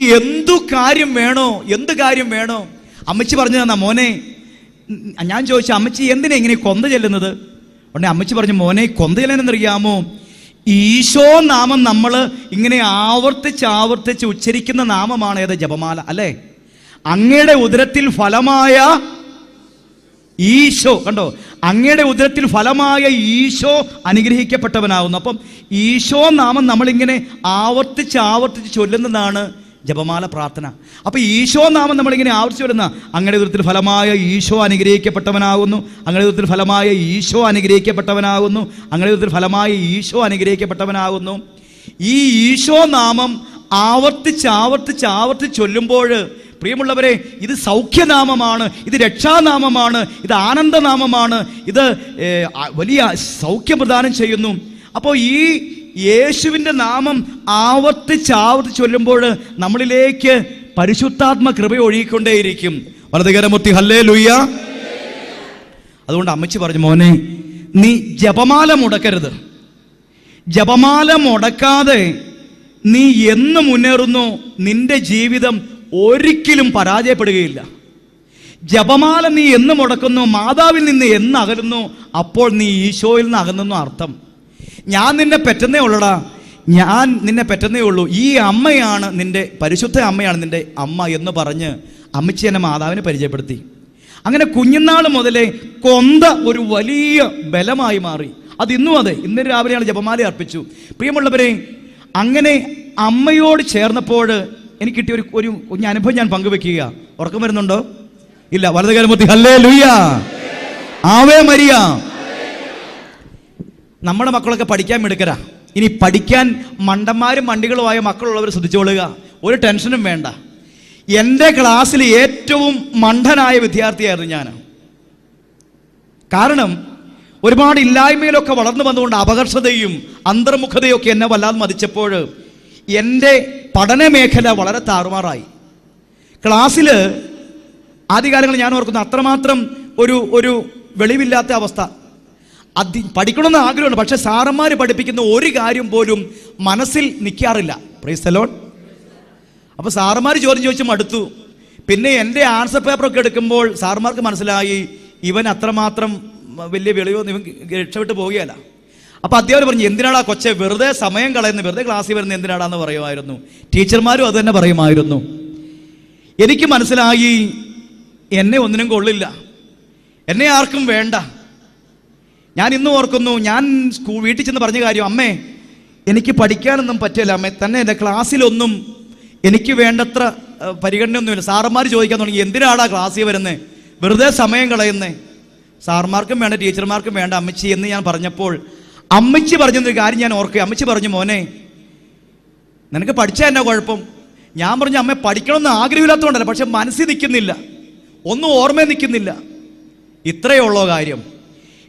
എന്തു കാര്യം വേണോ എന്ത് കാര്യം വേണോ? അമ്മച്ചി പറഞ്ഞു തന്ന മോനെ ഞാൻ ചോദിച്ചു അമ്മച്ചി എന്തിനാ ഇങ്ങനെ കൊന്ത ചെല്ലുന്നത്? ഉടനെ അമ്മച്ചി പറഞ്ഞു മോനെ കൊന്ത ചെല്ലാനെന്നറിയാമോ? ഈശോ നാമം നമ്മൾ ഇങ്ങനെ ആവർത്തിച്ച് ആവർത്തിച്ച് ഉച്ചരിക്കുന്ന നാമമാണ് ഏത്? ജപമാല അല്ലേ? അങ്ങയുടെ ഉദരത്തിൽ ഫലമായ ഈശോ കണ്ടോ? അങ്ങയുടെ ഉദരത്തിൽ ഫലമായ ഈശോ അനുഗ്രഹിക്കപ്പെട്ടവനാകുന്നു അപ്പം ഈശോ നാമം നമ്മളിങ്ങനെ ആവർത്തിച്ച് ആവർത്തിച്ച് ചൊല്ലുന്നതാണ് ജപമാല പ്രാർത്ഥന. അപ്പോൾ ഈശോ നാമം നമ്മളിങ്ങനെ ആവശ്യം വരുന്ന അങ്ങനെ ഉദരത്തിൽ ഫലമായ ഈശോ അനുഗ്രഹിക്കപ്പെട്ടവനാകുന്നു. അങ്ങനെ ഉദരത്തിൽ ഫലമായ ഈശോ അനുഗ്രഹിക്കപ്പെട്ടവനാകുന്നു. അങ്ങനെ ഉദരത്തിൽ ഫലമായ ഈശോ അനുഗ്രഹിക്കപ്പെട്ടവനാകുന്നു. ഈ ഈശോ നാമം ആവർത്തിച്ച് ആവർത്തിച്ച് ആവർത്തിച്ച് ചൊല്ലുമ്പോൾ പ്രിയമുള്ളവരെ ഇത് സൗഖ്യനാമമാണ് ഇത് രക്ഷാനാമമാണ് ഇത് ആനന്ദനാമമാണ് ഇത് വലിയ സൗഖ്യം പ്രദാനം ചെയ്യുന്നു. അപ്പോൾ ഈ യേശുവിന്റെ നാമം ആവർത്തിച്ച് ആവർത്തിച്ച് ചൊല്ലുമ്പോൾ നമ്മളിലേക്ക് പരിശുദ്ധാത്മ കൃപ ഒഴുകിക്കൊണ്ടേയിരിക്കും. വലതുകരമൂർത്തി ഹല്ലേ ലുയ്യ അതുകൊണ്ട് അമ്മച്ചി പറഞ്ഞു മോനെ നീ ജപമാല മുടക്കരുത്. ജപമാല മുടക്കാതെ നീ എന്ന് മുന്നേറുന്നു നിന്റെ ജീവിതം ഒരിക്കലും പരാജയപ്പെടുകയില്ല. ജപമാല നീ എന്ന് മുടക്കുന്നു മാതാവിൽ നിന്ന് എന്ന് അകലുന്നു അപ്പോൾ നീ ഈശോയിൽ നിന്ന് അകന്നു അർത്ഥം. ഞാൻ നിന്നെ പെറ്റുന്നേ ഉള്ളടാ. ഞാൻ നിന്നെ പെറ്റുന്നേ ഉള്ളൂ. ഈ അമ്മയാണ് നിന്റെ പരിശുദ്ധ അമ്മയാണ് നിന്റെ അമ്മ എന്ന് പറഞ്ഞ് അമ്മച്ചി എന്നെ മാതാവിനെ പരിചയപ്പെടുത്തി. അങ്ങനെ കുഞ്ഞുനാൾ മുതലേ കൊന്ത ഒരു വലിയ ബലമായി മാറി. അത് ഇന്നും അതെ ഇന്ന് രാവിലെയാണ് ജപമാല അർപ്പിച്ചു. പ്രിയമുള്ളവരെ അങ്ങനെ അമ്മയോട് ചേർന്നപ്പോൾ എനിക്ക് കിട്ടിയ ഒരു ഒരു കുഞ്ഞ അനുഭവം ഞാൻ പങ്കുവെക്കുക ഉറക്കം വരുന്നുണ്ടോ? ഇല്ല വലതുകാലം ഹല്ലേ ആവേ മരിയ. നമ്മുടെ മക്കളൊക്കെ പഠിക്കാൻ മിടുക്കരാ. ഇനി പഠിക്കാൻ മണ്ടന്മാരും മണ്ടികളുമായ മക്കളുള്ളവർ ശ്രദ്ധിച്ചോളുക. ഒരു ടെൻഷനും വേണ്ട. എന്റെ ക്ലാസ്സിൽ ഏറ്റവും മണ്ടനായ വിദ്യാർത്ഥിയായിരുന്നു ഞാൻ. കാരണം ഒരുപാട് ഇല്ലായ്മയിലൊക്കെ വളർന്നു വന്നുകൊണ്ട് അപകർഷതയും അന്തർമുഖതയും ഒക്കെ എന്നെ വല്ലാതെ മതിച്ചപ്പോൾ എന്റെ പഠന മേഖല വളരെ താറുമാറായി. ക്ലാസ്സിൽ ആദ്യകാലങ്ങളിൽ ഞാൻ ഓർക്കുന്നു അത്രമാത്രം ഒരു ഒരു വെളിവില്ലാത്ത അവസ്ഥ. അതി പഠിക്കണമെന്ന് ആഗ്രഹമുണ്ട്. പക്ഷെ സാറന്മാർ പഠിപ്പിക്കുന്ന ഒരു കാര്യം പോലും മനസ്സിൽ നിൽക്കാറില്ല. പ്രൈസ് അലോൺ അപ്പോൾ സാറന്മാർ ചോദ്യം ചോദിച്ച് മടുത്തു. പിന്നെ എന്റെ ആൻസർ പേപ്പറൊക്കെ എടുക്കുമ്പോൾ സാറന്മാർക്ക് മനസ്സിലായി ഇവൻ അത്രമാത്രം വലിയ വെളിവോ ഇവൻ രക്ഷപ്പെട്ട് പോവുകയല്ല. അപ്പോൾ അധ്യാപകർ പറഞ്ഞു എന്തിനാടാ കൊച്ചെ വെറുതെ സമയം കളയുന്നത് വെറുതെ ക്ലാസ്സിൽ വരുന്നത് എന്തിനാടാന്ന് പറയുമായിരുന്നു. ടീച്ചർമാരും അത് തന്നെ പറയുമായിരുന്നു. എനിക്ക് മനസ്സിലായി എന്നെ ഒന്നിനും കൊള്ളില്ല. എന്നെ ആർക്കും വേണ്ട. ഞാൻ ഇന്ന് ഓർക്കുന്നു ഞാൻ സ്കൂൾ വീട്ടിൽ ചെന്ന് പറഞ്ഞ കാര്യം അമ്മേ എനിക്ക് പഠിക്കാനൊന്നും പറ്റില്ല അമ്മേ തന്നെ എന്റെ ക്ലാസ്സിലൊന്നും എനിക്ക് വേണ്ടത്ര പരിഗണനയൊന്നുമില്ല. സാറന്മാർ ചോദിക്കാൻ തുടങ്ങി എന്തിനാടാ ക്ലാസ്സിൽ വരുന്നത് വെറുതെ സമയം കളയുന്നേ? സാർമാർക്കും വേണ്ട ടീച്ചർമാർക്കും വേണ്ട അമ്മച്ചി എന്ന് ഞാൻ പറഞ്ഞപ്പോൾ അമ്മച്ചി പറഞ്ഞൊരു കാര്യം ഞാൻ ഓർക്കുക അമ്മച്ചി പറഞ്ഞു മോനെ നിനക്ക് പഠിച്ചാൽ എന്നാ കുഴപ്പം? ഞാൻ പറഞ്ഞു അമ്മ പഠിക്കണമെന്ന് ആഗ്രഹമില്ലാത്തതുകൊണ്ടല്ല പക്ഷെ മനസ്സിൽ നിൽക്കുന്നില്ല ഒന്നും ഓർമ്മയിൽ നിൽക്കുന്നില്ല. ഇത്രയേ ഉള്ളോ കാര്യം.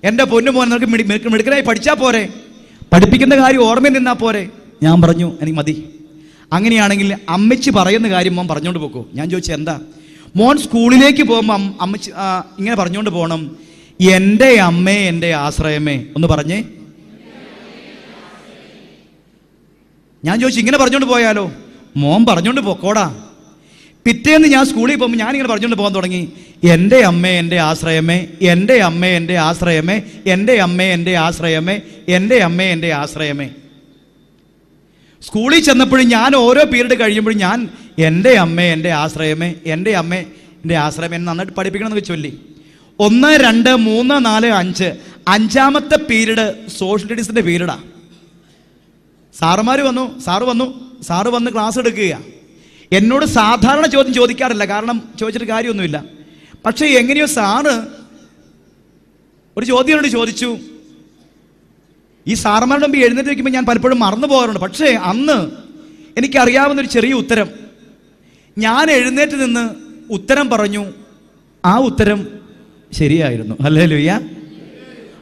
എന്റെ പൊന്നു മോൻ നിനക്ക് മിടി- മിടുക്ക് മിടുക്കനായി പഠിച്ചാൽ പോരെ? പഠിപ്പിക്കുന്ന കാര്യം ഓർമ്മയിൽ നിന്നാൽ പോരെ? ഞാൻ പറഞ്ഞു എനിക്ക് മതി. അങ്ങനെയാണെങ്കിൽ അമ്മച്ചി പറയുന്ന കാര്യം മോൻ പറഞ്ഞുകൊണ്ട് പോക്കോ. ഞാൻ ചോദിച്ചു എന്താ? മോൻ സ്കൂളിലേക്ക് പോകുമ്പോൾ അമ്മച്ചി ഇങ്ങനെ പറഞ്ഞുകൊണ്ട് പോകണം എന്റെ അമ്മേ എന്റെ ആശ്രയമേ. ഒന്ന് പറഞ്ഞേ. ഞാൻ ചോദിച്ചു ഇങ്ങനെ പറഞ്ഞുകൊണ്ട് പോയാലോ? മോൻ പറഞ്ഞുകൊണ്ട് പൊക്കോടാ. പിറ്റേന്ന് ഞാൻ സ്കൂളിൽ പോകുമ്പോൾ ഞാനിങ്ങനെ പറഞ്ഞുകൊണ്ട് പോകാൻ തുടങ്ങി. എന്റെ അമ്മേ എന്റെ ആശ്രയമേ എന്റെ അമ്മേ എന്റെ ആശ്രയമേ എന്റെ അമ്മേ എന്റെ ആശ്രയമേ എന്റെ അമ്മേ എന്റെ ആശ്രയമേ. സ്കൂളിൽ ചെന്നപ്പോഴും ഞാൻ ഓരോ പീരീഡ് കഴിയുമ്പോഴും ഞാൻ എന്റെ അമ്മേ എന്റെ ആശ്രയമേ എന്റെ അമ്മേ എന്റെ ആശ്രയമേ എന്ന് നന്നായിട്ട് പഠിപ്പിക്കണമെന്നൊക്കെ ചൊല്ലി. ഒന്ന് രണ്ട് മൂന്ന് നാല് അഞ്ച്. അഞ്ചാമത്തെ പീരീഡ് സോഷ്യൽ സ്റ്റഡീസിന്റെ പീരീഡാണ് സാറുമാർ വന്നു സാറ് വന്നു സാറ് വന്ന് ക്ലാസ് എടുക്കുക എന്നോട് സാധാരണ ചോദ്യം ചോദിക്കാറില്ല. കാരണം ചോദിച്ചിട്ട് കാര്യമൊന്നുമില്ല. പക്ഷേ എങ്ങനെയോ സാറ് ഒരു ചോദ്യം എന്നോട് ചോദിച്ചു. ഈ സാറന്മാരുടെ മുമ്പ് എഴുന്നേറ്റ് വയ്ക്കുമ്പോൾ ഞാൻ പലപ്പോഴും മറന്നു പോകാറുണ്ട്. പക്ഷേ അന്ന് എനിക്കറിയാവുന്ന ഒരു ചെറിയ ഉത്തരം. ഞാൻ എഴുന്നേറ്റ് നിന്ന് ഉത്തരം പറഞ്ഞു. ആ ഉത്തരം ശരിയായിരുന്നു. അല്ലേ ലുയ്യ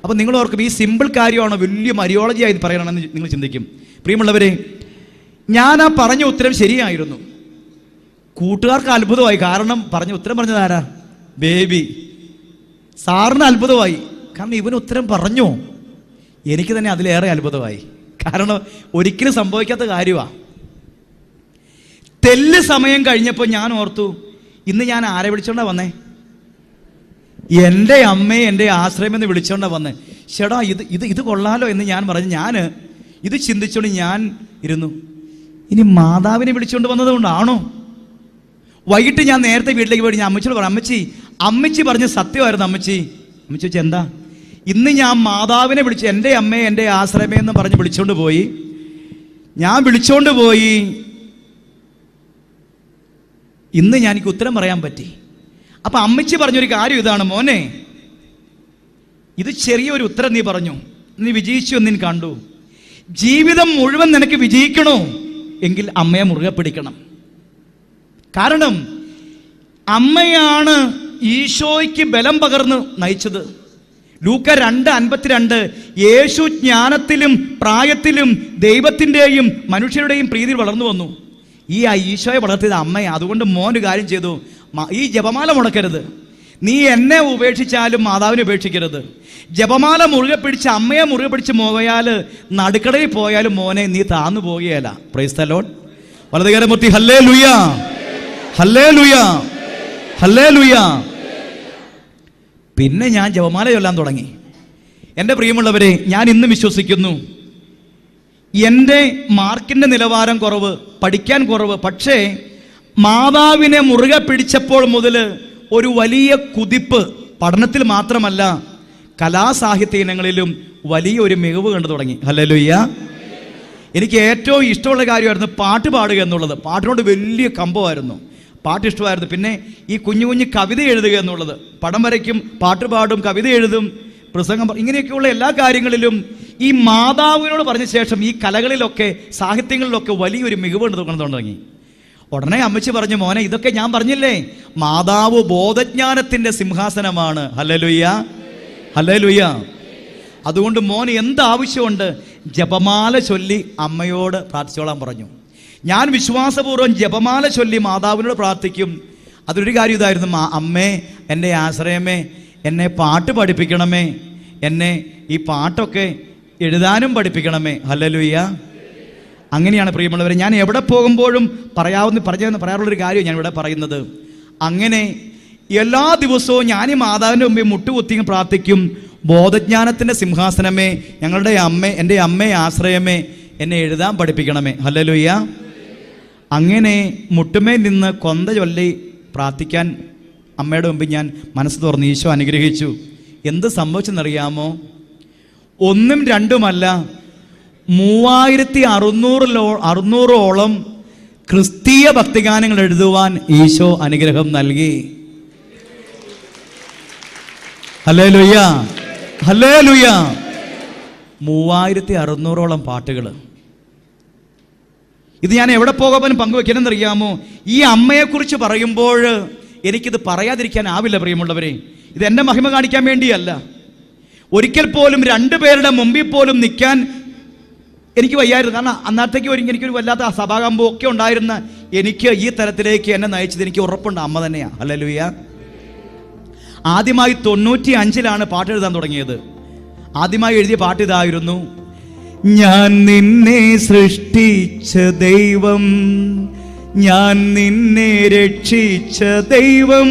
അപ്പോൾ നിങ്ങൾ ഓർക്കും ഈ സിമ്പിൾ കാര്യമാണ് വലിയ മരിയോളജി ആയി പറയണമെന്ന് നിങ്ങൾ ചിന്തിക്കും. പ്രിയമുള്ളവരെ ഞാൻ ആ പറഞ്ഞ ഉത്തരം ശരിയായിരുന്നു. കൂട്ടുകാർക്ക് അത്ഭുതമായി. കാരണം പറഞ്ഞ ഉത്തരം പറഞ്ഞത് ആരാ? ബേബി. സാറിന് അത്ഭുതമായി. കാരണം ഇവന് ഉത്തരം പറഞ്ഞു. എനിക്ക് തന്നെ അതിലേറെ അത്ഭുതമായി. കാരണം ഒരിക്കലും സംഭവിക്കാത്ത കാര്യമാണ് തെല്ല് സമയം കഴിഞ്ഞപ്പോൾ ഞാൻ ഓർത്തു ഇന്ന് ഞാൻ ആരെ വിളിച്ചോണ്ടാ വന്നേ? എന്റെ അമ്മയെ എന്റെ ആശ്രയം എന്ന് വിളിച്ചോണ്ടാ വന്നേ. ചേടാ ഇത് ഇത് ഇത് കൊള്ളാലോ എന്ന് ഞാൻ പറഞ്ഞു. ഞാൻ ഇത് ചിന്തിച്ചോണ്ട് ഞാൻ ഇരുന്നു. ഇനി മാതാവിനെ വിളിച്ചുകൊണ്ട് വന്നത് കൊണ്ടാണോ? വൈകിട്ട് ഞാൻ നേരത്തെ വീട്ടിലേക്ക് പോയി ഞാൻ അമ്മച്ചിയോട് പറഞ്ഞു അമ്മച്ചി അമ്മച്ചി പറഞ്ഞ സത്യമായിരുന്നു അമ്മച്ചി. അമ്മച്ചി വെച്ചാൽ എന്താ? ഇന്ന് ഞാൻ മാതാവിനെ വിളിച്ചു എന്റെ അമ്മയെ എന്റെ ആശ്രമേ എന്ന് പറഞ്ഞ് വിളിച്ചുകൊണ്ട് പോയി. ഞാൻ വിളിച്ചുകൊണ്ട് പോയി. ഇന്ന് ഞാൻ എനിക്ക് ഉത്തരം പറയാൻ പറ്റി. അപ്പൊ അമ്മച്ചി പറഞ്ഞൊരു കാര്യം ഇതാണ് മോനെ. ഇത് ചെറിയൊരു ഉത്തരം നീ പറഞ്ഞു. നീ വിജയിച്ചു എന്ന് നീ കണ്ടു. ജീവിതം മുഴുവൻ നിനക്ക് വിജയിക്കണോ? എങ്കിൽ അമ്മയെ മുറുകെ പിടിക്കണം. കാരണം അമ്മയാണ് ഈശോയ്ക്ക് ബലം പകർന്ന് നയിച്ചത്. ലൂക്ക രണ്ട് അൻപത്തിരണ്ട്. യേശു ജ്ഞാനത്തിലും പ്രായത്തിലും ദൈവത്തിന്റെയും മനുഷ്യരുടെയും പ്രീതിയിൽ വളർന്നു വന്നു. ഈ ആ ഈശോയെ വളർത്തിയത് അമ്മയാണ് അതുകൊണ്ട് മോനൊരു കാര്യം ചെയ്തു. ഈ ജപമാല മുടക്കരുത്. നീ എന്നെ ഉപേക്ഷിച്ചാലും മാതാവിനെ ഉപേക്ഷിക്കരുത്. ജപമാല മുറുകെ പിടിച്ച് അമ്മയെ മുറുകെ പിടിച്ച് പോയാൽ നടുക്കടയിൽ പോയാലും മോനെ നീ താന്നു പോകുകയല്ല പ്രൈസ്തലോൺ വലതുകാരമൂർത്തി ഹല്ലേ ലുയ പിന്നെ ഞാൻ ജപമാല ചൊല്ലാൻ തുടങ്ങി. എന്റെ പ്രിയമുള്ളവരെ ഞാൻ ഇന്ന് വിശ്വസിക്കുന്നു. എന്റെ മാർക്കിന്റെ നിലവാരം കുറവ് പഠിക്കാൻ കുറവ് പക്ഷേ മാതാവിനെ മുറുകെ പിടിച്ചപ്പോൾ മുതൽ ഒരു വലിയ കുതിപ്പ് പഠനത്തിൽ മാത്രമല്ല കലാസാഹിത്യ ഇനങ്ങളിലും വലിയ ഒരു മികവ് കണ്ടു തുടങ്ങി. ഹല്ലേലൂയ്യ എനിക്ക് ഏറ്റവും ഇഷ്ടമുള്ള കാര്യമായിരുന്നു പാട്ട് പാടുക എന്നുള്ളത്. പാട്ടിനോട് വലിയ കമ്പമായിരുന്നു. പാട്ട് ഇഷ്ടമായിരുന്നു പിന്നെ ഈ കുഞ്ഞു കുഞ്ഞു കവിത എഴുതുക എന്നുള്ളത്. പടം വരയ്ക്കും പാട്ട് പാടും കവിത എഴുതും പ്രസംഗം ഇങ്ങനെയൊക്കെയുള്ള എല്ലാ കാര്യങ്ങളിലും ഈ മാതാവിനോട് പറഞ്ഞ ശേഷം ഈ കലകളിലൊക്കെ സാഹിത്യങ്ങളിലൊക്കെ വലിയൊരു മികവ് കണ്ടു തുടങ്ങി. ഉടനെ അമ്മച്ചി പറഞ്ഞു മോനെ ഇതൊക്കെ ഞാൻ പറഞ്ഞില്ലേ? മാതാവ് ബോധജ്ഞാനത്തിന്റെ സിംഹാസനമാണ്. ഹലലുയ്യ ഹലലുയ്യ അതുകൊണ്ട് മോന് എന്ത് ആവശ്യമുണ്ട്? ജപമാല ചൊല്ലി അമ്മയോട് പ്രാർത്ഥിച്ചോളാൻ പറഞ്ഞു. ഞാൻ വിശ്വാസപൂർവം ജപമാല ചൊല്ലി മാതാവിനോട് പ്രാർത്ഥിക്കും. അതൊരു കാര്യം ഇതായിരുന്നു. "മാ- അമ്മേ എന്റെ ആശ്രയമേ എന്നെ പാട്ട് പഠിപ്പിക്കണമേ എന്നെ ഈ പാട്ടൊക്കെ എഴുതാനും പഠിപ്പിക്കണമേ. ഹല്ലലുയ്യ. അങ്ങനെയാണ് പ്രിയമുള്ളവരെ ഞാൻ എവിടെ പോകുമ്പോഴും പറയാവുന്ന പറഞ്ഞു പറയാറുള്ളൊരു കാര്യം ഞാൻ ഇവിടെ പറയുന്നത്. അങ്ങനെ എല്ലാ ദിവസവും ഞാൻ ഈ മാതാവിന്റെ മുമ്പിൽ മുട്ടുകുത്തി പ്രാർത്ഥിക്കും. ബോധജ്ഞാനത്തിന്റെ സിംഹാസനമേ ഞങ്ങളുടെ അമ്മ എന്റെ അമ്മയെ ആശ്രയമേ എന്നെ എഴുതാൻ പഠിപ്പിക്കണമേ. ഹല്ലലുയ്യ. അങ്ങനെ മുട്ടുമേൽ നിന്ന് കൊന്ത ചൊല്ലി പ്രാർത്ഥിക്കാൻ അമ്മയുടെ മുമ്പിൽ ഞാൻ മനസ്സ് തുറന്ന് ഈശോ അനുഗ്രഹിച്ചു. എന്ത് സംഭവിച്ചെന്നറിയാമോ? ഒന്നും രണ്ടുമല്ല മൂവായിരത്തി അറുന്നൂറിലോ അറുന്നൂറോളം ക്രിസ്തീയ ഭക്തിഗാനങ്ങൾ എഴുതുവാൻ ഈശോ അനുഗ്രഹം നൽകി. ഹലേ ലുയ്യ ഹലേ ലുയ്യ മൂവായിരത്തി അറുന്നൂറോളം പാട്ടുകൾ ഇത് ഞാൻ എവിടെ പോകാൻ പങ്കുവെക്കണമെന്നറിയാമോ? ഈ അമ്മയെക്കുറിച്ച് പറയുമ്പോൾ എനിക്കിത് പറയാതിരിക്കാൻ ആവില്ല പ്രിയമുള്ളവരെ. ഇത് എന്റെ മഹിമ കാണിക്കാൻ വേണ്ടിയല്ല. ഒരിക്കൽ പോലും രണ്ടുപേരുടെ മുമ്പിൽ പോലും നിൽക്കാൻ എനിക്ക് വയ്യായിരുന്നു. കാരണം അന്നത്തേക്ക് ഒരു എനിക്കൊരു വല്ലാത്ത സഭാകമ്പം ഒക്കെ ഉണ്ടായിരുന്ന എനിക്ക് ഈ തരത്തിലേക്ക് എന്നെ നയിച്ചത് എനിക്ക് ഉറപ്പുണ്ട്. അമ്മ തന്നെയാണ് അല്ലല്ലുയ്യ ആദ്യമായി തൊണ്ണൂറ്റി അഞ്ചിലാണ് പാട്ട് എഴുതാൻ തുടങ്ങിയത്. ആദ്യമായി എഴുതിയ പാട്ട് ഇതായിരുന്നു. ഞാൻ നിന്നെ സൃഷ്ടിച്ച ദൈവം. ഞാൻ നിന്നെ രക്ഷിച്ച ദൈവം.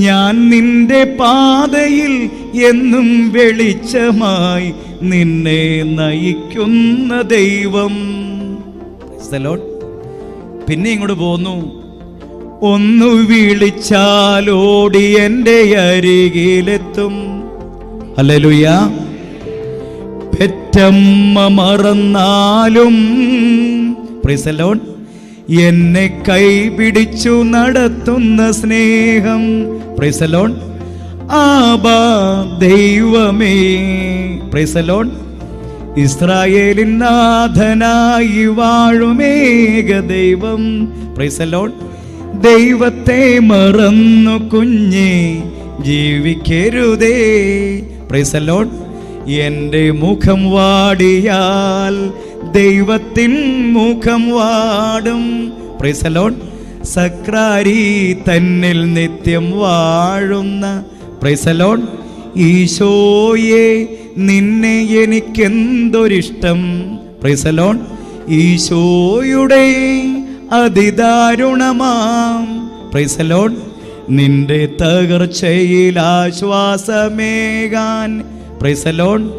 ഞാൻ നിന്റെ പാതയിൽ എന്നും വെളിച്ചമായി നിന്നെ നയിക്കുന്ന ദൈവം. പിന്നെ ഇങ്ങോട്ട് പോന്നു. ഒന്നു വിളിച്ചാലോടി എന്റെ അരികിലെത്തും. ഹല്ലേലൂയ പെറ്റമ്മ മറന്നാലും പ്രിസലോൺ. എന്നെ കൈപിടിച്ചു നടത്തുന്ന സ്നേഹം പ്രിസലോൺ. ആബാ ദൈവമേ പ്രിസലോൺ. ഇസ്രായേലിൻ നാഥനായി വാഴുമേക ദൈവം പ്രിസലോൺ. ദൈവത്തെ മറന്നു കുഞ്ഞേ ജീവിക്കരുതേ പ്രിസലോട്ട്. എന്റെ മുഖം വാടിയാൽ ദൈവത്തിൻ മുഖം വാടും പ്രിസലോൺ. സക്രാരി തന്നിൽ നിത്യം വാഴുന്ന പ്രിസലോൺ. ഈശോയെ നിന്നെ എനിക്കെന്തൊരിഷ്ടം പ്രിസലോൺ. ഈശോയുടെ അതിദാരുണമാം പ്രിസലോൺ നിന്റെ തകർച്ചയിൽ ആശ്വാസമേകാൻ പ്രൈസലോൺ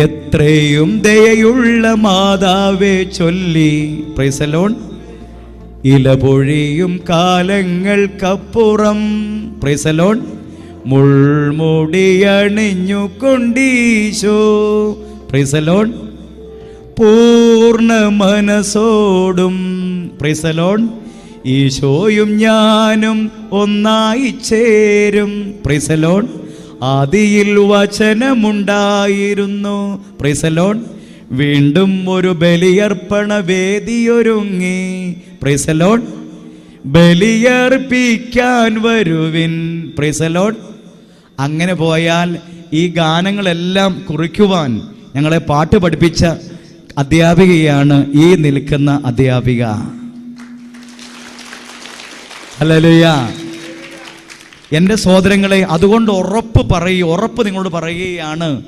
എത്രയും ദയയുള്ള മാതാവേ ചൊല്ലി. പ്രൈസലോൺ ഇലപൊഴിയും കാലങ്ങൾക്കപ്പുറം. പ്രൈസലോൺ മുൾമുടിയണിഞ്ഞു കൊണ്ടീശോ. പ്രൈസലോൺ പൂർണ മനസ്സോടും. പ്രൈസലോൺ ഈശോയും ഞാനും ഒന്നായി ചേരും. പ്രൈസലോൺ ആദിയിൽ വചനമുണ്ടായിരുന്നു. പ്രിസലോൺ വീണ്ടും ഒരു ബലിയർപ്പണ വേദിയൊരുങ്ങി. പ്രിസലോൺ ബലിയർപ്പിക്കാൻ വരുവിൻ. പ്രിസലോൺ അങ്ങനെ പോയാൽ ഈ ഗാനങ്ങളെല്ലാം കുറിക്കുവാൻ ഞങ്ങളെ പാട്ട് പഠിപ്പിച്ച അധ്യാപികയാണ് ഈ നിൽക്കുന്ന അധ്യാപിക. ഹല്ലേലൂയ എന്റെ സഹോദരങ്ങളെ അതുകൊണ്ട് ഉറപ്പ് പറയുക ഉറപ്പ് നിങ്ങളോട് പറയുകയാണ്.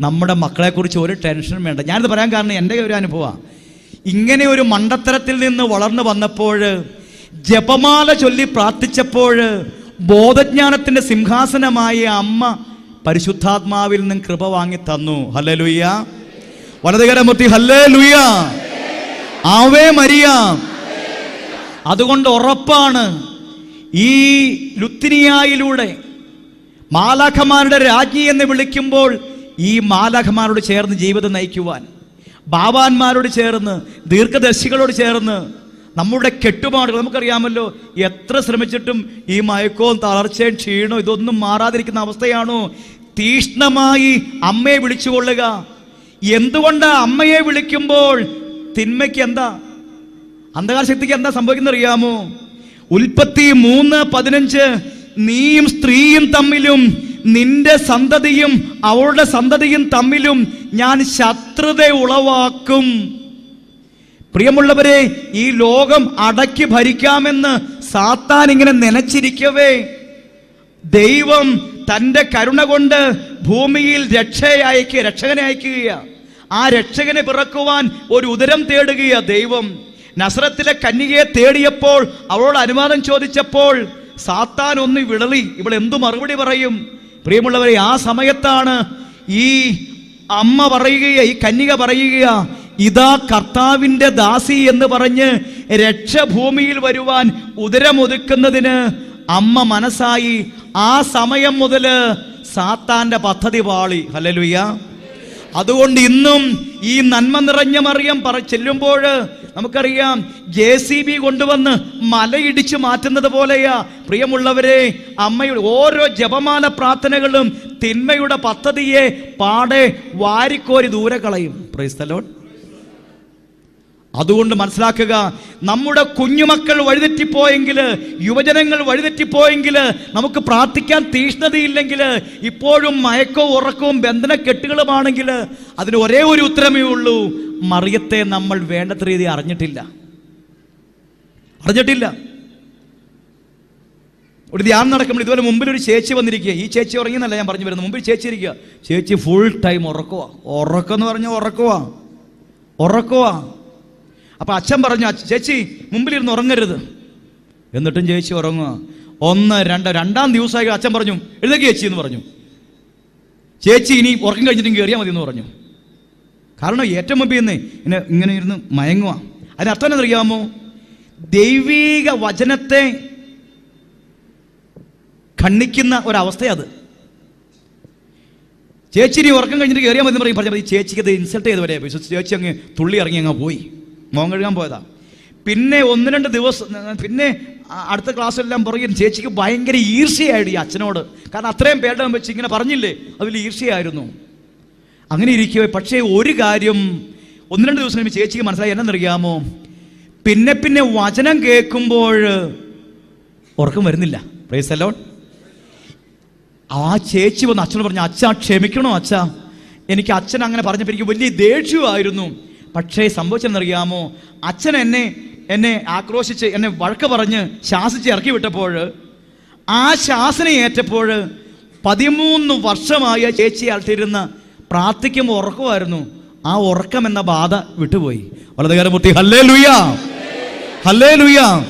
നമ്മുടെ മക്കളെക്കുറിച്ച് ഒരു ടെൻഷനും വേണ്ട. ഞാനിത് പറയാൻ കാരണം എന്റെ ഒരു അനുഭവമാണ് ഇങ്ങനെ ഒരു മണ്ടത്തരത്തിൽ നിന്ന് വളർന്നു വന്നപ്പോൾ ജപമാല ചൊല്ലി പ്രാർത്ഥിച്ചപ്പോൾ ബോധജ്ഞാനത്തിന്റെ സിംഹാസനമായ അമ്മ പരിശുദ്ധാത്മാവിൽ നിന്നും കൃപ വാങ്ങി തന്നു. ഹല്ലേ ലുയ്യ വലതുകരമൂർത്തി ഹല്ലേ ലുയ്യ ആവേ മരിയ. അതുകൊണ്ട് ഉറപ്പാണ് ഈ ലുത്തിനിയായിലൂടെ മാലാഖമാരുടെ രാജ്ഞി എന്ന് വിളിക്കുമ്പോൾ ഈ മാലാഖമാരോട് ചേർന്ന് ജീവിതം നയിക്കുവാൻ ബാബാന്മാരോട് ചേർന്ന് ദീർഘദർശികളോട് ചേർന്ന് നമ്മുടെ കെട്ടുപാടുകൾ നമുക്കറിയാമല്ലോ എത്ര ശ്രമിച്ചിട്ടും ഈ മയക്കവും തളർച്ചയും ക്ഷീണവും ഇതൊന്നും മാറാതിരിക്കുന്ന അവസ്ഥയാണോ? തീഷ്ണമായി അമ്മയെ വിളിച്ചുകൊള്ളുക. എന്തുകൊണ്ട് അമ്മയെ വിളിക്കുമ്പോൾ തിന്മയ്ക്ക് എന്താ? അന്ധകാര ശക്തിക്ക് എന്താ സംഭവിക്കുന്ന അറിയാമോ ഉൽപ്പത്തി മൂന്ന് പതിനഞ്ച് നീയും സ്ത്രീയും തമ്മിലും നിന്റെ സന്തതിയും അവളുടെ സന്തതിയും തമ്മിലും ഞാൻ ശത്രുത ഉളവാക്കും. പ്രിയമുള്ളവരെ ഈ ലോകം അടക്കി ഭരിക്കാമെന്ന് സാത്താൻ ഇങ്ങനെ നനച്ചിരിക്കവേ. ദൈവം തന്റെ കരുണ കൊണ്ട് ഭൂമിയിൽ രക്ഷയെ അയക്കുക രക്ഷകനെ അയക്കുകയാ. ആ രക്ഷകനെ പിറക്കുവാൻ ഒരു ഉദരം തേടുകയാ ദൈവം. നസ്രത്തിലെ കന്യകയെ തേടിയപ്പോൾ അവളോട് അനുവാദം ചോദിച്ചപ്പോൾ സാത്താൻ ഒന്ന് വിളളി. ഇവൾ എന്തു മറുപടി പറയും? പ്രിയമുള്ളവരെ ആ സമയത്താണ് ഈ അമ്മ പറയുകയ ഈ കന്യക പറയുകയാ ഇതാ കർത്താവിന്റെ ദാസി എന്ന് പറഞ്ഞ് രക്ഷഭൂമിയിൽ വരുവാൻ ഉദരമൊതുക്കുന്നതിന് അമ്മ മനസ്സായി. ആ സമയം മുതൽ സാത്താന്റെ പദ്ധതി പാളി. ഹല്ലേലൂയ അതുകൊണ്ട് ഇന്നും ഈ നന്മ നിറഞ്ഞ മറിയം പറ ചെല്ലുമ്പോൾ നമുക്കറിയാം ജെ സി ബി കൊണ്ടുവന്ന് മലയിടിച്ച് മാറ്റുന്നത് പോലെയാ. പ്രിയമുള്ളവരെ അമ്മയുടെ ഓരോ ജപമാല പ്രാർത്ഥനകളും തിന്മയുടെ പദ്ധതിയെ പാടെ വാരിക്കോരി ദൂരെ കളയും. പ്രൈസ്തലോൺ അതുകൊണ്ട് മനസ്സിലാക്കുക നമ്മുടെ കുഞ്ഞുമക്കൾ വഴിതെറ്റിപ്പോയെങ്കിൽ യുവജനങ്ങൾ വഴിതെറ്റിപ്പോയെങ്കിൽ നമുക്ക് പ്രാർത്ഥിക്കാൻ തീഷ്ണതയില്ലെങ്കിൽ ഇപ്പോഴും മയക്കവും ഉറക്കവും ബന്ധനക്കെട്ടുകളുമാണെങ്കിൽ അതിന് ഒരേ ഒരു ഉത്തരമേ ഉള്ളൂ മറിയത്തെ നമ്മൾ വേണ്ടത്ര രീതി അറിഞ്ഞിട്ടില്ല. അറിഞ്ഞിട്ടില്ല. ഒരു ധ്യാനം നടക്കുമ്പോൾ ഇതുപോലെ മുമ്പിൽ ഒരു ചേച്ചി വന്നിരിക്കുക. ഈ ചേച്ചി ഉറങ്ങിയെന്നല്ല ഞാൻ പറഞ്ഞു വരുന്നത്. മുമ്പിൽ ചേച്ചി ഇരിക്കുക. ചേച്ചി ഫുൾ ടൈം ഉറക്കുവാ. ഉറക്കം എന്ന് പറഞ്ഞാൽ ഉറക്കുവാ. ഉറക്കുവാ. അപ്പൊ അച്ഛൻ പറഞ്ഞു "അച്ഛ- ചേച്ചി മുമ്പിലിരുന്ന് ഉറങ്ങരുത്. എന്നിട്ടും ചേച്ചി ഉറങ്ങുക. ഒന്ന് രണ്ട് രണ്ടാം ദിവസമായി അച്ഛൻ പറഞ്ഞു എഴുതേക്ക് ചേച്ചി എന്ന് പറഞ്ഞു. ചേച്ചി ഇനി ഉറക്കം കഴിഞ്ഞിട്ടും കയറിയാൽ മതി എന്ന് പറഞ്ഞു. കാരണം ഏറ്റവും മുമ്പിൽ നിന്ന് ഇങ്ങനെ ഇങ്ങനെ ഇരുന്ന് മയങ്ങുക. അതിനർത്ഥം എന്നറിയാമോ ദൈവീക വചനത്തെ ഖണ്ഡിക്കുന്ന ഒരവസ്ഥയത് ചേച്ചി ഇനി ഉറക്കം കഴിഞ്ഞിട്ട് കയറിയാൽ മതി പറയും. പറഞ്ഞാൽ ചേച്ചിക്ക് അത് ഇൻസൾട്ട് ചെയ്ത് വരെ ചേച്ചി അങ്ങ് തുള്ളി ഇറങ്ങി അങ്ങ് പോയി. മോൻ കഴുകാൻ പോയതാ. പിന്നെ ഒന്ന് രണ്ട് ദിവസം പിന്നെ അടുത്ത ക്ലാസ്സെല്ലാം പറയും ചേച്ചിക്ക് ഭയങ്കര ഈർഷ്യയായിട്ട് ഈ അച്ഛനോട്. കാരണം അത്രയും പേരുടെ വെച്ച് ഇങ്ങനെ പറഞ്ഞില്ലേ അതിൽ ഈർഷ്യയായിരുന്നു അങ്ങനെ ഇരിക്കുക പക്ഷേ ഒരു കാര്യം ഒന്ന് രണ്ട് ദിവസം കഴിയുമ്പോൾ ചേച്ചിക്ക് മനസ്സിലായി എന്നറിയാമോ പിന്നെ പിന്നെ വചനം കേൾക്കുമ്പോൾ ഉറക്കം വരുന്നില്ല. പ്രൈസ് അലോൺ ആ ചേച്ചി വന്ന് അച്ഛനോട് പറഞ്ഞു അച്ഛാ ക്ഷമിക്കണോ അച്ഛാ? എനിക്ക് അച്ഛൻ അങ്ങനെ പറഞ്ഞപ്പോൾ എനിക്ക് വലിയ ദേഷ്യമായിരുന്നു പക്ഷേ സംഭവിച്ചെന്നറിയാമോ? അച്ഛൻ എന്നെ എന്നെ ആക്രോശിച്ച് എന്നെ വഴക്ക് പറഞ്ഞ് ശാസിച്ച് ഇറക്കി വിട്ടപ്പോൾ ആ ശാസന ഏറ്റപ്പോൾ പതിമൂന്ന് വർഷമായി ചേച്ചി അൾട്ടിരുന്ന പ്രാർത്ഥിക്കുമ്പോൾ ഉറക്കമായിരുന്നു. ആ ഉറക്കം എന്ന ബാധ വിട്ടുപോയി. വലതുകാരമൂർത്തി ഹല്ലേ ലുയാ ഹല്ലേ ലുയാ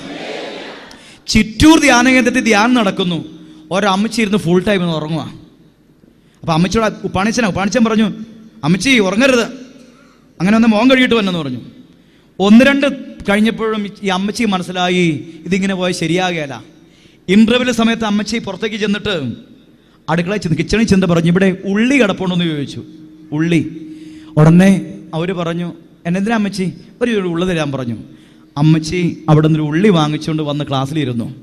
ചിറ്റൂർ ധ്യാന കേന്ദ്രത്തിൽ ധ്യാനം നടക്കുന്നു. ഒരമ്മച്ചി ഇരുന്ന് ഫുൾ ടൈം ഉറങ്ങുക അപ്പൊ അമ്മച്ചിയോട് ഉപ്പാണിച്ചനാ ഉപ്പാണിച്ചൻ പറഞ്ഞു അമ്മച്ചി ഉറങ്ങരുത്. അങ്ങനെ ഒന്ന് മോൻ കഴിയിട്ട് വന്നെന്ന് പറഞ്ഞു. ഒന്ന് രണ്ട് കഴിഞ്ഞപ്പോഴും ഈ അമ്മച്ചി മനസ്സിലായി ഇതിങ്ങനെ പോയാൽ ശരിയാകുകയല്ല ഇന്റർവ്യൂവിലെ സമയത്ത് അമ്മച്ചി പുറത്തേക്ക് ചെന്നിട്ട് അടുക്കളയിൽ ചെന്ന് കിച്ചണിൽ ചെന്ന് പറഞ്ഞു ഇവിടെ ഉള്ളി കിടപ്പുണ്ടെന്ന് ചോദിച്ചു. ഉള്ളി. ഉടനെ അവർ പറഞ്ഞു എന്നെന്തിനാ അമ്മച്ചി? ഒരു ഉള്ള തരാൻ പറഞ്ഞു. അമ്മച്ചി അവിടെ നിന്നൊരു ഉള്ളി വാങ്ങിച്ചുകൊണ്ട് വന്ന് ക്ലാസ്സിലിരുന്നു.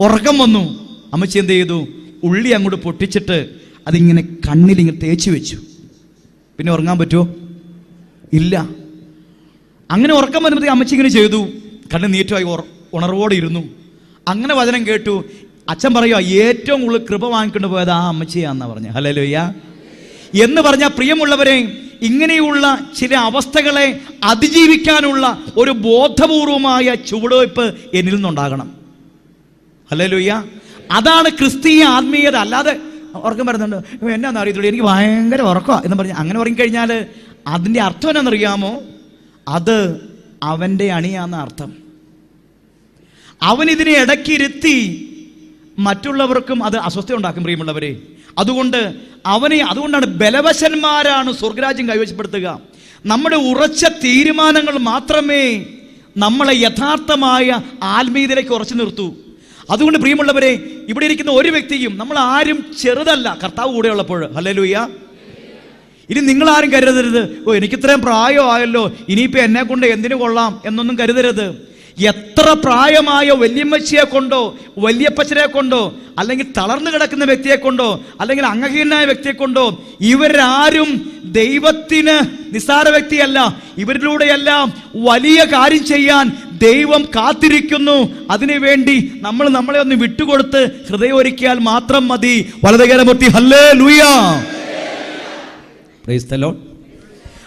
ഉറക്കം വന്നു. അമ്മച്ചി എന്ത് ചെയ്തു? ഉള്ളി അങ്ങോട്ട് പൊട്ടിച്ചിട്ട് അതിങ്ങനെ കണ്ണിൽ ഇങ്ങനെ തേച്ച് വെച്ചു. പിന്നെ ഉറങ്ങാൻ പറ്റുമോ ഇല്ല. അങ്ങനെ ഉറക്കം വരുമ്പോഴത്തേക്ക് അമ്മച്ചി ഇങ്ങനെ ചെയ്തു. കണ്ണ് നീറ്റമായി ഉണർവോടെ ഇരുന്നു. അങ്ങനെ വചനം കേട്ടു. അച്ഛൻ പറയുക ഏറ്റവും കൂടുതൽ കൃപ വാങ്ങിക്കൊണ്ട് പോയത് ആ അമ്മച്ചിയാന്നാ പറഞ്ഞു. ഹലോയ്യ എന്ന് പറഞ്ഞ പ്രിയമുള്ളവരെ ഇങ്ങനെയുള്ള ചില അവസ്ഥകളെ അതിജീവിക്കാനുള്ള ഒരു ബോധപൂർവമായ ചുവടുവയ്പ് എന്നിൽ നിന്നുണ്ടാകണം. ഹലോയ്യ അതാണ് ക്രിസ്തീയ ആത്മീയത. അല്ലാതെ ഉറക്കം വരുന്നുണ്ട്. എന്നാന്ന് അറിയത്തുള്ളൂ? എനിക്ക് ഭയങ്കര ഉറക്കമാണ് എന്ന് പറഞ്ഞ് അങ്ങനെ ഉറങ്ങിക്കഴിഞ്ഞാൽ അതിന്റെ അർത്ഥം എന്നറിയാമോ അത് അവന്റെ അണിയാന്ന അർത്ഥം. അവൻ ഇതിനെ ഇടയ്ക്കിരുത്തി മറ്റുള്ളവർക്കും അത് അസ്വസ്ഥ ഉണ്ടാക്കും പ്രിയമുള്ളവരെ. അതുകൊണ്ട് അവനെ അതുകൊണ്ടാണ് ബലവശന്മാരാണ് സ്വർഗരാജ്യം കൈവശപ്പെടുത്തുക. നമ്മുടെ ഉറച്ച തീരുമാനങ്ങൾ മാത്രമേ നമ്മളെ യഥാർത്ഥമായ ആത്മീയതയിലേക്ക് ഉറച്ചു നിർത്തൂ. അതുകൊണ്ട് പ്രിയമുള്ളവരെ ഇവിടെ ഇരിക്കുന്ന ഒരു വ്യക്തിയും നമ്മൾ ആരും ചെറുതല്ല. കർത്താവ് കൂടെ ഉള്ളപ്പോൾ ഹല്ലേലൂയ്യ ഇനി നിങ്ങൾ ആരും കരുതരുത്. ഓ എനിക്കിത്രയും പ്രായമായല്ലോ ഇനിയിപ്പോൾ എന്നെ കൊണ്ട് എന്തിനു കൊള്ളാം എന്നൊന്നും കരുതരുത്. എത്ര പ്രായമായ വല്യമ്മച്ചിയെ കൊണ്ടോ വല്യപ്പച്ചനെ കൊണ്ടോ അല്ലെങ്കിൽ തളർന്നു കിടക്കുന്ന വ്യക്തിയെ കൊണ്ടോ അല്ലെങ്കിൽ അംഗഹീനായ വ്യക്തിയെ കൊണ്ടോ ഇവരാരും ദൈവത്തിന് നിസ്സാര വ്യക്തിയല്ല. ഇവരിലൂടെയെല്ലാം വലിയ കാര്യം ചെയ്യാൻ ദൈവം കാത്തിരിക്കുന്നു. അതിനുവേണ്ടി നമ്മൾ നമ്മളെ ഒന്ന് വിട്ടുകൊടുത്ത് ഹൃദയം ഒരുക്കിയാൽ മാത്രം മതി. വലതുകരമുത്തി ഹല്ലേ ലൂയാ പ്രൈസ് ദ ലോർഡ്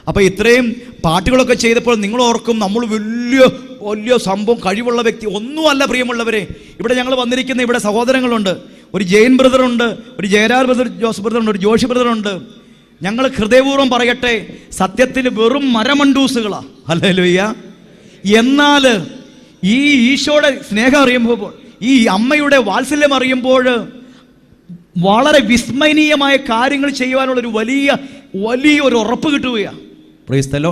അപ്പോൾ ഇത്രയും പാട്ടുകളൊക്കെ ചെയ്തപ്പോൾ നിങ്ങൾ ഓർക്കും നമ്മൾ വലിയ വലിയ സംഭവം കഴിവുള്ള വ്യക്തി. ഒന്നുമല്ല പ്രിയമുള്ളവരെ. ഇവിടെ ഞങ്ങൾ വന്നിരിക്കുന്ന ഇവിടെ സഹോദരങ്ങളുണ്ട്. ഒരു ജെയിൻ ബ്രദറുണ്ട് ഒരു ജയരാർ ബ്രദർ ജോസഫ് ബ്രദറുണ്ട് ഒരു ജോഷി ബ്രദറുണ്ട്. ഞങ്ങൾ ഹൃദയപൂർവം പറയട്ടെ സത്യത്തിൽ വെറും മരമണ്ടൂസുകളാ. അല്ലേ എന്നാൽ ഈ ഈശോയുടെ സ്നേഹം അറിയുമ്പോൾ ഈ അമ്മയുടെ വാത്സല്യം അറിയുമ്പോൾ വളരെ വിസ്മയനീയമായ കാര്യങ്ങൾ ചെയ്യുവാനുള്ള ഒരു വലിയ വലിയ ഒരു ഉറപ്പ് കിട്ടുകയാണ് പ്രൈസ്തലോ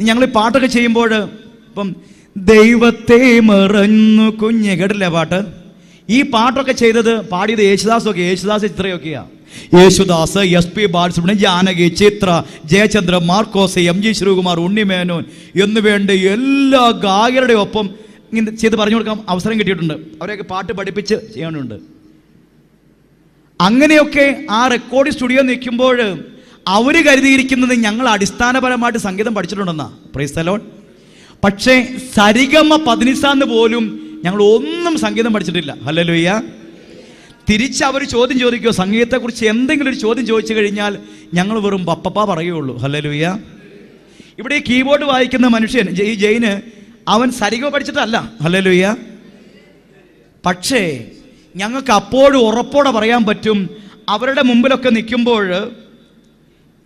ഞങ്ങൾ ഈ പാട്ടൊക്കെ ചെയ്യുമ്പോൾ ഇപ്പം ദൈവത്തെ മറന്നു കുഞ്ഞ് കേട്ടില്ലേ പാട്ട്? ഈ പാട്ടൊക്കെ ചെയ്തത് പാടിയത് യേശുദാസ് ഒക്കെ യേശുദാസ് ഇത്രയൊക്കെയാണ് Yesudas S P Balasubrahmanyam Janaki Chitra Jayachandra Markose M G Sreekumar Unni Menon എന്നുവേണ്ട എല്ലാ ഗായകരുടെ ഒപ്പം ഇങ്ങനെ ചെയ്ത് പറഞ്ഞു കൊടുക്കാൻ അവസരം കിട്ടിയിട്ടുണ്ട്. അവരെയൊക്കെ പാട്ട് പഠിപ്പിച്ച് ചെയ്യാനുണ്ട്. അങ്ങനെയൊക്കെ ആ റെക്കോർഡിംഗ് സ്റ്റുഡിയോ നിൽക്കുമ്പോൾ അവർ കരുതിയിരിക്കുന്നത് ഞങ്ങൾ അടിസ്ഥാനപരമായിട്ട് സംഗീതം പഠിച്ചിട്ടുണ്ടെന്നാ. പ്രൈസ്തലോൺ പക്ഷേ സരിഗമ പതിനിസാന്ന് പോലും ഞങ്ങൾ ഒന്നും സംഗീതം പഠിച്ചിട്ടില്ല. ഹല്ലേലൂയ്യ തിരിച്ച് അവർ ചോദ്യം ചോദിക്കുമോ സംഗീതത്തെക്കുറിച്ച് എന്തെങ്കിലും ഒരു ചോദ്യം ചോദിച്ചു കഴിഞ്ഞാൽ ഞങ്ങൾ വെറും പപ്പപ്പ പറയുള്ളൂ ഹല്ലേലൂയ്യ ഇവിടെ ഈ കീബോർഡ് വായിക്കുന്ന മനുഷ്യൻ ഈ ജെയിന് അവൻ സരിഗമ പഠിച്ചിട്ടല്ല. ഹല്ലേലൂയ്യ പക്ഷേ ഞങ്ങൾക്ക് അപ്പോഴും ഉറപ്പോടെ പറയാൻ പറ്റും അവരുടെ മുമ്പിലൊക്കെ നിൽക്കുമ്പോൾ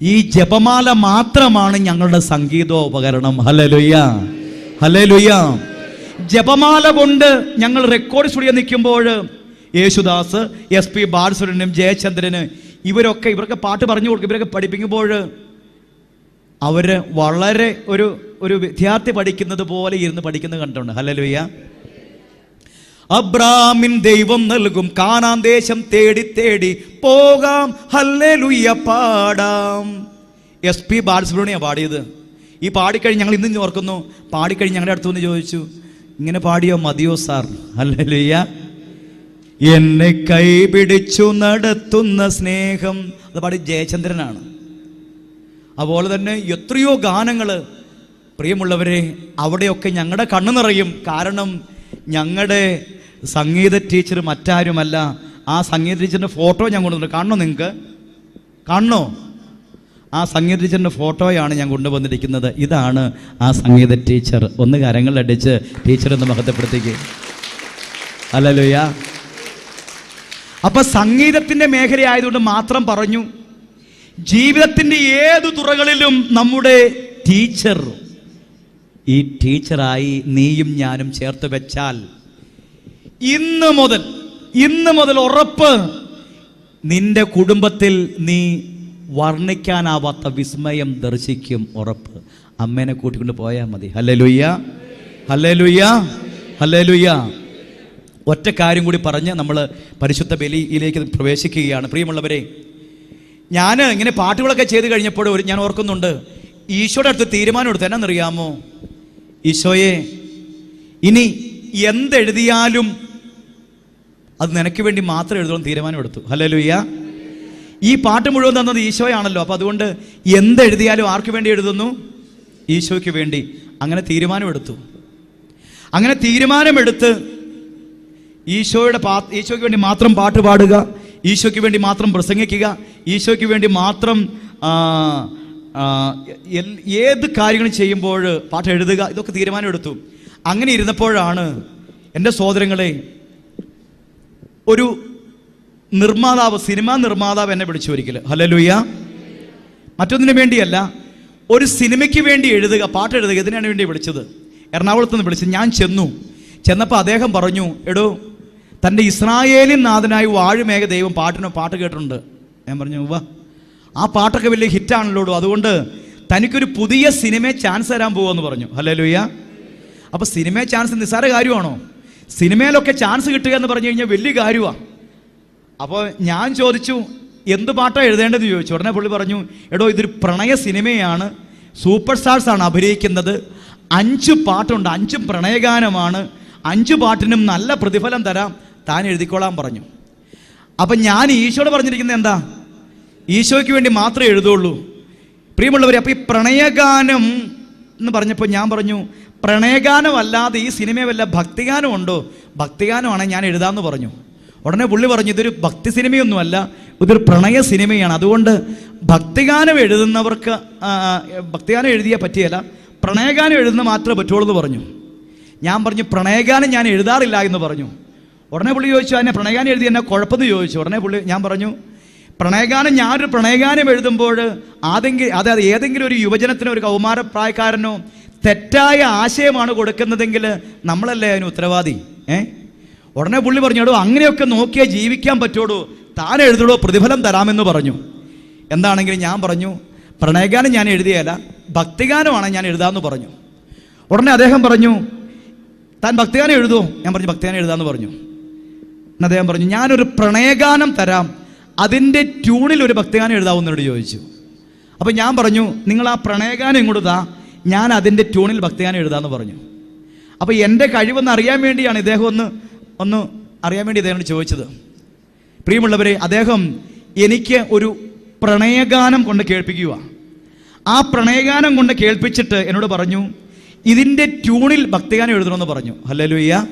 ഈ ജപമാല മാത്രമാണ് ഞങ്ങളുടെ സംഗീതോപകരണം. ഹലലുയ്യ ഹലലുയ്യ ജപമാല കൊണ്ട് ഞങ്ങൾ റെക്കോർഡ് സ്റ്റുഡിയോ നിൽക്കുമ്പോൾ യേശുദാസ് എസ് പി ബാലസുരനും ജയചന്ദ്രന് ഇവരൊക്കെ ഇവരൊക്കെ പാട്ട് പറഞ്ഞു കൊടുക്കും. ഇവരൊക്കെ പഠിപ്പിക്കുമ്പോൾ അവർ വളരെ ഒരു ഒരു വിദ്യാർത്ഥി പഠിക്കുന്നത് പോലെ ഇരുന്ന് പഠിക്കുന്നത് കണ്ടിട്ടുണ്ട്. ഹലലുയ്യ അബ്രാമിൻ ദൈവം നൽകും കാണാൻ ദേശം തേടി തേടി പോകാം. പാടാം. എസ് പി ബാലസുബ്രഹ്മണ്യ പാടിയത്. ഈ പാടിക്കഴിഞ്ഞ് ഞങ്ങൾ ഇന്നും ഓർക്കുന്നു പാടിക്കഴിഞ്ഞ് ഞങ്ങളുടെ അടുത്ത് വന്ന് ചോദിച്ചു ഇങ്ങനെ പാടിയോ മതിയോ സാർ? ഹല്ലേലൂയ എന്നെ കൈപിടിച്ചു നടത്തുന്ന സ്നേഹം അത് പാടി ജയചന്ദ്രനാണ്. അതുപോലെ തന്നെ എത്രയോ ഗാനങ്ങൾ പ്രിയമുള്ളവരെ അവിടെയൊക്കെ ഞങ്ങളുടെ കണ്ണു നിറയും. കാരണം ഞങ്ങളുടെ സംഗീത ടീച്ചർ മറ്റാരുമല്ല ആ സംഗീത ടീച്ചറിന്റെ ഫോട്ടോ ഞാൻ കൊണ്ടുവന്നു കാണണോ നിങ്ങൾക്ക്? കാണണോ? ആ സംഗീത ടീച്ചറിന്റെ ഫോട്ടോയാണ് ഞാൻ കൊണ്ടുവന്നിരിക്കുന്നത്. ഇതാണ് ആ സംഗീത ടീച്ചർ ഒന്ന് കരങ്ങളടിച്ച് ടീച്ചറൊന്ന് മഹത്വപ്പെടുത്തിക്കുക അല്ലല്ലോയ്യ അപ്പൊ സംഗീതത്തിന്റെ മേഖലയായതുകൊണ്ട് മാത്രം പറഞ്ഞു ജീവിതത്തിന്റെ ഏതു തുറകളിലും നമ്മുടെ ടീച്ചർ ഈ ടീച്ചറായി നീയും ഞാനും ചേർത്ത് വെച്ചാൽ ഇന്ന് മുതൽ ഇന്ന് മുതൽ ഉറപ്പ് നിന്റെ കുടുംബത്തിൽ നീ വർണിക്കാനാവാത്ത വിസ്മയം ദർശിക്കും ഉറപ്പ്. അമ്മേനെ കൂട്ടിക്കൊണ്ട് പോയാൽ മതി. ഹല്ലേ ലുയ്യ ഹല്ലേ ലുയ്യ ഹല്ലേ ലുയ്യ ഒറ്റ കാര്യം കൂടി പറഞ്ഞ് നമ്മൾ പരിശുദ്ധ ബലിയിലേക്ക് പ്രവേശിക്കുകയാണ്. പ്രിയമുള്ളവരെ ഞാൻ ഇങ്ങനെ പാട്ടുകളൊക്കെ ചെയ്ത് കഴിഞ്ഞപ്പോൾ ഞാൻ ഓർക്കുന്നുണ്ട് ഈശോയുടെ അടുത്ത് തീരുമാനം എടുത്തു എന്നറിയാമോ ഈശോയെ ഇനി എന്തെഴുതിയാലും അത് നിനക്ക് വേണ്ടി മാത്രം എഴുതണം തീരുമാനമെടുത്തു. ഹലോ ലുയ്യ ഈ പാട്ട് മുഴുവൻ തന്നത് ഈശോയാണല്ലോ. അപ്പോൾ അതുകൊണ്ട് എന്തെഴുതിയാലും ആർക്ക് വേണ്ടി എഴുതുന്നു? ഈശോയ്ക്ക് വേണ്ടി. അങ്ങനെ തീരുമാനമെടുത്തു. അങ്ങനെ തീരുമാനമെടുത്ത് ഈശോയുടെ പാ ഈശോയ്ക്ക് വേണ്ടി മാത്രം പാട്ട് പാടുക ഈശോയ്ക്ക് വേണ്ടി മാത്രം പ്രസംഗിക്കുക ഈശോയ്ക്ക് വേണ്ടി മാത്രം ഏത് കാര്യങ്ങൾ ചെയ്യുമ്പോൾ പാട്ട് എഴുതുക ഇതൊക്കെ തീരുമാനമെടുത്തു അങ്ങനെ ഇരുന്നപ്പോഴാണ് എന്റെ സഹോദരങ്ങളെ ഒരു നിർമ്മാതാവ് സിനിമാ നിർമ്മാതാവ് എന്നെ വിളിച്ചു ഒരിക്കൽ ഹലലുയ്യ മറ്റൊന്നിനു വേണ്ടിയല്ല ഒരു സിനിമയ്ക്ക് വേണ്ടി എഴുതുക പാട്ട് എഴുതുക ഇതിനാണ് വേണ്ടി വിളിച്ചത്. എറണാകുളത്ത് നിന്ന് വിളിച്ചത് ഞാൻ ചെന്നു. ചെന്നപ്പോൾ അദ്ദേഹം പറഞ്ഞു എടോ തന്റെ ഇസ്രായേലിൻ നാഥനായി വാഴുമേഘ ദൈവം പാട്ടിനോ പാട്ട് കേട്ടിട്ടുണ്ട്. ഞാൻ പറഞ്ഞു വാ ആ പാട്ടൊക്കെ വലിയ ഹിറ്റാണല്ലോ. അതുകൊണ്ട് തനിക്കൊരു പുതിയ സിനിമ ചാൻസ് തരാൻ പോകുമെന്ന് പറഞ്ഞു. ഹലോ ലുയ്യ അപ്പോൾ സിനിമ ചാൻസ് നിസ്സാര കാര്യമാണോ? സിനിമയിലൊക്കെ ചാൻസ് കിട്ടുക എന്ന് പറഞ്ഞു കഴിഞ്ഞാൽ വലിയ കാര്യമാണ് അപ്പോൾ ഞാൻ ചോദിച്ചു എന്ത് പാട്ടാണ് എഴുതേണ്ടതെന്ന് ചോദിച്ചു. ഉടനെ പുള്ളി പറഞ്ഞു എടോ ഇതൊരു പ്രണയ സിനിമയാണ്. സൂപ്പർ സ്റ്റാർസ് ആണ് അഭിനയിക്കുന്നത്. അഞ്ച് പാട്ടുണ്ട്. അഞ്ചും പ്രണയഗാനമാണ്. അഞ്ച് പാട്ടിനും നല്ല പ്രതിഫലം തരാം. താൻ എഴുതിക്കോളാൻ പറഞ്ഞു. അപ്പം ഞാൻ ഈശോട് പറഞ്ഞിരിക്കുന്നത് എന്താ? ഈശോയ്ക്ക് വേണ്ടി മാത്രമേ എഴുതുള്ളൂ. പ്രിയമുള്ളവരെ അപ്പോൾ ഈ പ്രണയഗാനം എന്ന് പറഞ്ഞപ്പോൾ ഞാൻ പറഞ്ഞു പ്രണയഗാനമല്ലാതെ ഈ സിനിമ വല്ല ഭക്തിഗാനം ഉണ്ടോ? ഭക്തിഗാനമാണ് ഞാൻ എഴുതാമെന്ന് പറഞ്ഞു. ഉടനെ പുള്ളി പറഞ്ഞു ഇതൊരു ഭക്തി സിനിമയൊന്നുമല്ല ഇതൊരു പ്രണയ സിനിമയാണ്. അതുകൊണ്ട് ഭക്തിഗാനം എഴുതുന്നവർക്ക് ഭക്തിഗാനം എഴുതിയാൽ പറ്റിയല്ല പ്രണയഗാനം എഴുതുന്ന മാത്രമേ പറ്റുള്ളൂ എന്ന് പറഞ്ഞു. ഞാൻ പറഞ്ഞു പ്രണയഗാനം ഞാൻ എഴുതാറില്ല എന്ന് പറഞ്ഞു. ഉടനെ പുള്ളി ചോദിച്ചു എന്നെ പ്രണയഗാനം എഴുതി എന്നെ കുഴപ്പമെന്ന് ചോദിച്ചു. ഉടനെ പുള്ളി ഞാൻ പറഞ്ഞു പ്രണയഗാനം ഞാനൊരു പ്രണയഗാനം എഴുതുമ്പോൾ ആതെങ്കിൽ അതായത് ഏതെങ്കിലും ഒരു യുവജനത്തിനോ ഒരു കൗമാരപ്രായക്കാരനോ തെറ്റായ ആശയമാണ് കൊടുക്കുന്നതെങ്കിൽ നമ്മളല്ലേ അതിന് ഉത്തരവാദി? ഏ? ഉടനെ പുള്ളി പറഞ്ഞു എടോ അങ്ങനെയൊക്കെ നോക്കിയാൽ ജീവിക്കാൻ പറ്റുള്ളൂ. താൻ എഴുതുള്ളൂ പ്രതിഫലം തരാമെന്ന് പറഞ്ഞു. എന്താണെങ്കിലും ഞാൻ പറഞ്ഞു പ്രണയഗാനം ഞാൻ എഴുതിയല്ല ഭക്തിഗാനമാണ് ഞാൻ എഴുതാമെന്ന് പറഞ്ഞു. ഉടനെ അദ്ദേഹം പറഞ്ഞു താൻ ഭക്തിഗാനം എഴുതുമോ ഞാൻ പറഞ്ഞു ഭക്തിഗാനം എഴുതാമെന്ന് പറഞ്ഞു. അദ്ദേഹം പറഞ്ഞു ഞാനൊരു പ്രണയഗാനം തരാം. അതിന്റെ ട്യൂണിൽ ഒരു ഭക്തിഗാനം എഴുതാവുന്നവരോട് ചോദിച്ചു. അപ്പോൾ ഞാൻ പറഞ്ഞു നിങ്ങൾ ആ പ്രണയഗാനം ഇങ്ങോട്ട് താ ഞാൻ അതിന്റെ ട്യൂണിൽ ഭക്തിഗാനം എഴുതാമെന്ന് പറഞ്ഞു. അപ്പോൾ എന്റെ കഴിവൊന്ന് അറിയാൻ വേണ്ടിയാണ് ഇദ്ദേഹം ഒന്ന് ഒന്ന് അറിയാൻ വേണ്ടി ഇദ്ദേഹം ചോദിച്ചത്. പ്രിയമുള്ളവരെ അദ്ദേഹം എനിക്ക് ഒരു പ്രണയഗാനം കൊണ്ട് കേൾപ്പിക്കുക ആ പ്രണയഗാനം കൊണ്ട് കേൾപ്പിച്ചിട്ട് എന്നോട് പറഞ്ഞു ഇതിന്റെ ട്യൂണിൽ ഭക്തിഗാനം എഴുതണമെന്ന് പറഞ്ഞു. ഹല്ലേലൂയ്യ.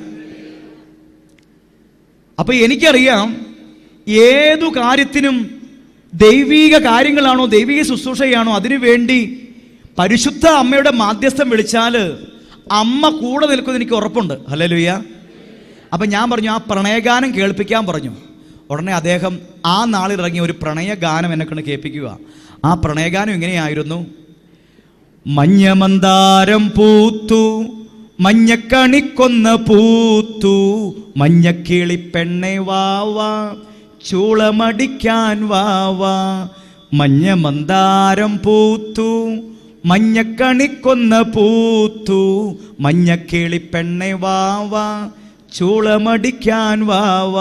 അപ്പം എനിക്കറിയാം ഏതു കാര്യത്തിനും ദൈവീക കാര്യങ്ങളാണോ ദൈവിക ശുശ്രൂഷയാണോ അതിനുവേണ്ടി പരിശുദ്ധ അമ്മയുടെ മാധ്യസ്ഥം വിളിച്ചാൽ അമ്മ കൂടെ നിൽക്കുമെന്ന് എനിക്ക് ഉറപ്പുണ്ട്. ഹല്ലേലൂയ്യ അപ്പം ഞാൻ പറഞ്ഞു ആ പ്രണയഗാനം കേൾപ്പിക്കാൻ പറഞ്ഞു. ഉടനെ അദ്ദേഹം ആ നാളിൽ ഇറങ്ങിയ ഒരു പ്രണയഗാനം എന്നെ കൊണ്ട് കേൾപ്പിക്കുക. ആ പ്രണയഗാനം ഇങ്ങനെയായിരുന്നു മഞ്ഞമന്താരം പൂത്തു മഞ്ഞക്കണിക്കൊന്ന പൂത്തു മഞ്ഞക്കിളി പെണ്ണെ വാവാ ചൂളമടിക്കാൻ വാവ മഞ്ഞ മന്ദാരം പൂത്തു മഞ്ഞക്കണിക്കൊന്ന പൂത്തു മഞ്ഞക്കിളി പെണ്ണെ വാവ ചൂളമടിക്കാൻ വാവ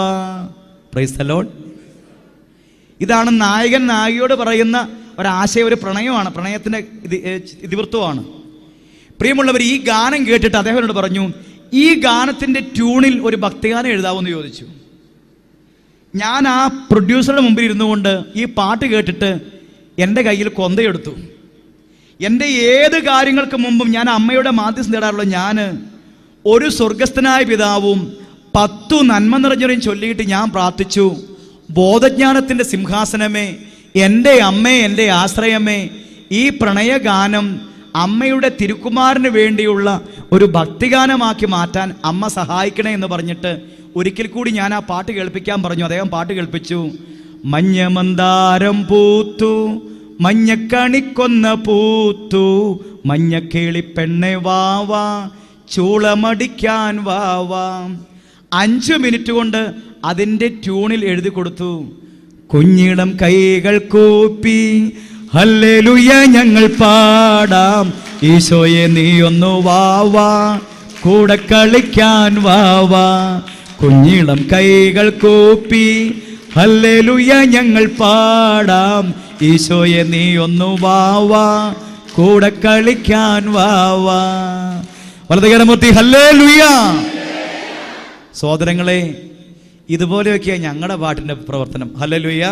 പ്രൈസ് the Lord. ഇതാണ് നായകൻ നായികയോട് പറയുന്ന ഒരാശയം ഒരു പ്രണയമാണ്. പ്രണയത്തിന്റെ ഇതിവൃത്തമാണ് പ്രിയമുള്ളവർ ഈ ഗാനം കേട്ടിട്ട് അദ്ദേഹം പറഞ്ഞു ഈ ഗാനത്തിന്റെ ട്യൂണിൽ ഒരു ഭക്തിഗാനം എഴുതാവുമെന്ന് ചോദിച്ചു. ഞാൻ ആ പ്രൊഡ്യൂസറുടെ മുമ്പിൽ ഇരുന്നു കൊണ്ട് ഈ പാട്ട് കേട്ടിട്ട് എന്റെ കയ്യിൽ കൊന്തയെടുത്തു. എന്റെ ഏത് കാര്യങ്ങൾക്ക് മുമ്പും ഞാൻ അമ്മയുടെ മാധ്യസ്ഥം നേടാറുള്ള ഞാൻ ഒരു സ്വർഗസ്ഥനായ പിതാവും പത്തു നന്മ നിറഞ്ഞവരെയും ചൊല്ലിയിട്ട് ഞാൻ പ്രാർത്ഥിച്ചു. ബോധജ്ഞാനത്തിന്റെ സിംഹാസനമേ എന്റെ അമ്മേ എന്റെ ആശ്രയമേ ഈ പ്രണയഗാനം അമ്മയുടെ തിരുക്കുമാരന് വേണ്ടിയുള്ള ഒരു ഭക്തിഗാനമാക്കി മാറ്റാൻ അമ്മ സഹായിക്കണേ എന്ന് പറഞ്ഞിട്ട് ഒരിക്കൽ കൂടി ഞാൻ ആ പാട്ട് കേൾപ്പിക്കാൻ പറഞ്ഞു. അദ്ദേഹം പാട്ട് കേൾപ്പിച്ചു. മഞ്ഞ മന്ദാരം പൂത്തു മഞ്ഞക്കണിക്കൊന്ന പൂത്തു മഞ്ഞക്കേളി പെണ്ണെ വാവാ ചൂളമടിക്കാൻ വാവാ അഞ്ച് മിനിറ്റ് കൊണ്ട് അതിന്റെ ട്യൂണിൽ എഴുതി കൊടുത്തു. കുഞ്ഞിടം കൈകൾ കൂപ്പി ഹല്ലേലുയ ഞങ്ങൾ പാടാം. ഈശോയെ നീ ഒന്ന് വാവാ കൂടെ കളിക്കാൻ വാവാ കുഞ്ഞിളം കൈകൾ കൂപ്പി ഹല്ലേലൂയ ഞങ്ങൾ പാടാം. ഈശോയെ നീ ഒന്നു വാവാ കൂടെ കളിക്കാൻ വാവാ വലതുകരമൂർത്തി ഹല്ലേലൂയ. സോദരങ്ങളെ ഇതുപോലെയൊക്കെയാണ് ഞങ്ങളുടെ പാട്ടിന്റെ പ്രവർത്തനം. ഹല്ലേലൂയ.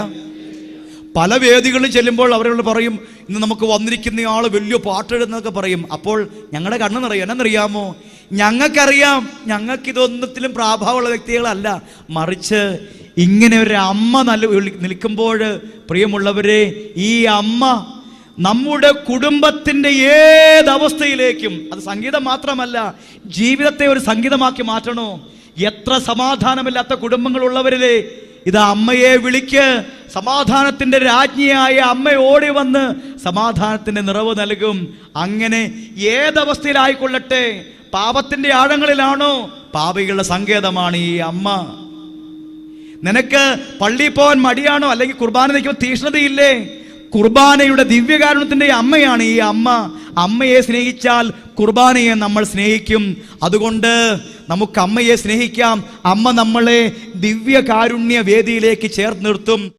പല വേദികളിൽ ചെല്ലുമ്പോൾ അവരോട് പറയും ഇന്ന് നമുക്ക് വന്നിരിക്കുന്ന ആൾ വലിയ പാട്ടെഴുതുന്നൊക്കെ പറയും. അപ്പോൾ ഞങ്ങളുടെ കണ്ണ് നിറയും. എന്നറിയാമോ ഞങ്ങൾക്കറിയാം ഞങ്ങൾക്ക് ഇതൊന്നത്തിലും പ്രാഭാവമുള്ള വ്യക്തികളല്ല. മറിച്ച് ഇങ്ങനെ ഒരു അമ്മ നല്ല നിൽക്കുമ്പോൾ പ്രിയമുള്ളവരെ ഈ അമ്മ നമ്മുടെ കുടുംബത്തിന്റെ ഏതവസ്ഥയിലേക്കും അത് സംഗീതം മാത്രമല്ല ജീവിതത്തെ ഒരു സംഗീതമാക്കി മാറ്റണോ? എത്ര സമാധാനമില്ലാത്ത കുടുംബങ്ങളുള്ളവരിലെ ഇത് അമ്മയെ വിളിക്ക് സമാധാനത്തിന്റെ രാജ്ഞിയായ അമ്മ ഓടി വന്ന് സമാധാനത്തിന്റെ നിറവ് നൽകും. അങ്ങനെ ഏതവസ്ഥയിലായിക്കൊള്ളട്ടെ പാപത്തിന്റെ ആഴങ്ങളിലാണോ? പാപികളുടെ സങ്കേതമാണ് ഈ അമ്മ. നിനക്ക് പള്ളി പോകാൻ മടിയാണോ? അല്ലെങ്കിൽ കുർബാന നിൽക്കുമ്പോൾ തീഷ്ണതയില്ലേ? കുർബാനയുടെ ദിവ്യകാരുണ്യത്തിന്റെ അമ്മയാണ് ഈ അമ്മ. അമ്മയെ സ്നേഹിച്ചാൽ കുർബാനയെ നമ്മൾ സ്നേഹിക്കും. അതുകൊണ്ട് നമുക്ക് അമ്മയെ സ്നേഹിക്കാം. അമ്മ നമ്മളെ ദിവ്യകാരുണ്യ വേദിയിലേക്ക് ചേർത്ത് നിർത്തും.